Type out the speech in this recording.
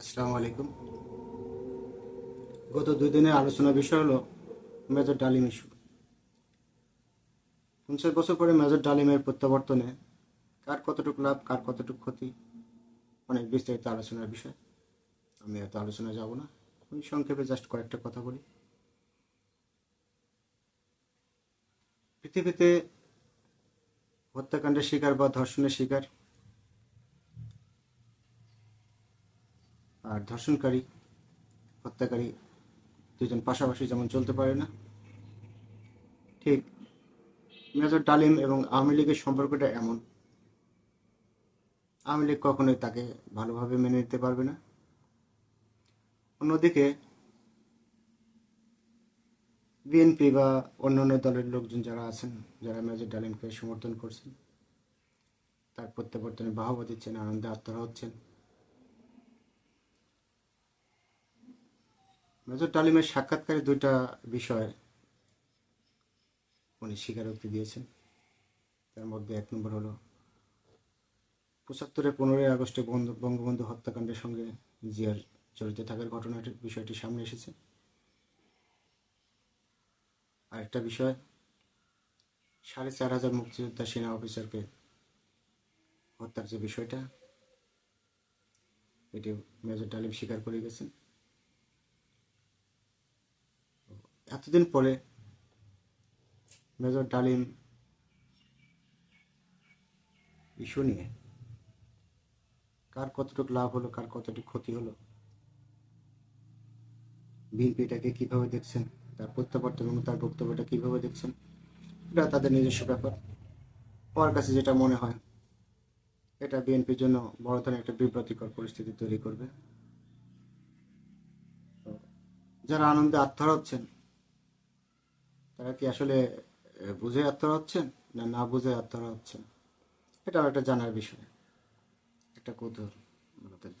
আসসালামু আলাইকুম। গত দুই দিনের আলোচনার বিষয় হলো মেজর ডালিম ইস্যু। পঞ্চাশ বছর পরে মেজর ডালিমের প্রত্যাবর্তনে কার কতটুকু লাভ, কার কতটুকু ক্ষতি, অনেক বিস্তারিত আলোচনার বিষয়। আমি এত আলোচনা যাব না। আমি সংক্ষেপে জাস্ট কয়েকটা কথা বলি। পৃথিবীতে হত্যাকাণ্ডের শিকার বা ধর্ষণের শিকার আর ধর্ষণকারী, হত্যাকারী দুজন পাশাপাশি যেমন চলতে পারে না। ঠিক, মেজর ডালিম এবং আওয়ামী লীগের সম্পর্কটা এমন। আওয়ামী লীগ কখনোই তাকে ভালোভাবে মেনে নিতে পারবে না। অন্যদিকে, বিএনপি বা অন্যান্য দলের লোকজন যারা আছেন, যারা মেজর ডালিমকে সমর্থন করছেন, তার প্রত্যাবর্তনে বাহবা দিচ্ছেন, আনন্দে আত্মরা হচ্ছেন। মেজর ডালিমের সাক্ষাৎকারে দুইটা বিষয় উনি স্বীকারোক্তি দিয়েছেন। তার মধ্যে এক নম্বর হলো পঁচাত্তরে পনেরোই আগস্টে বঙ্গ- বঙ্গবন্ধু হত্যাকাণ্ডের সঙ্গে জিয়ার জড়িত থাকার ঘটনাটি, বিষয়টি সামনে এসেছে। আরেকটা বিষয়, সাড়ে চার হাজার মুক্তিযোদ্ধা সেনা অফিসারকে হত্যার যে বিষয়টা এটি মেজর ডালিম স্বীকার করে গেছেন। এতদিন পরে মেজর ডালিম ইস্যু নিয়ে কার কতটুকু লাভ হলো, কার কতটুকু ক্ষতি হলো, বিএনপি এটাকে কীভাবে দেখছেন, তার প্রত্যাবর্তন এবং তার বক্তব্যটা কীভাবে দেখছেন, এটা তাদের নিজস্ব ব্যাপার। আমার কাছে যেটা মনে হয়, এটা বিএনপির জন্য বড় ধরনের একটা বিব্রতিকর পরিস্থিতি তৈরি করবে। যারা আনন্দে আত্মহারা হচ্ছেন তারা কি আসলে বুঝে আত্মহারা হচ্ছেন না না বুঝে আত্মহারা হচ্ছেন? এটা একটা জানার বিষয়। একটা কৌতূহল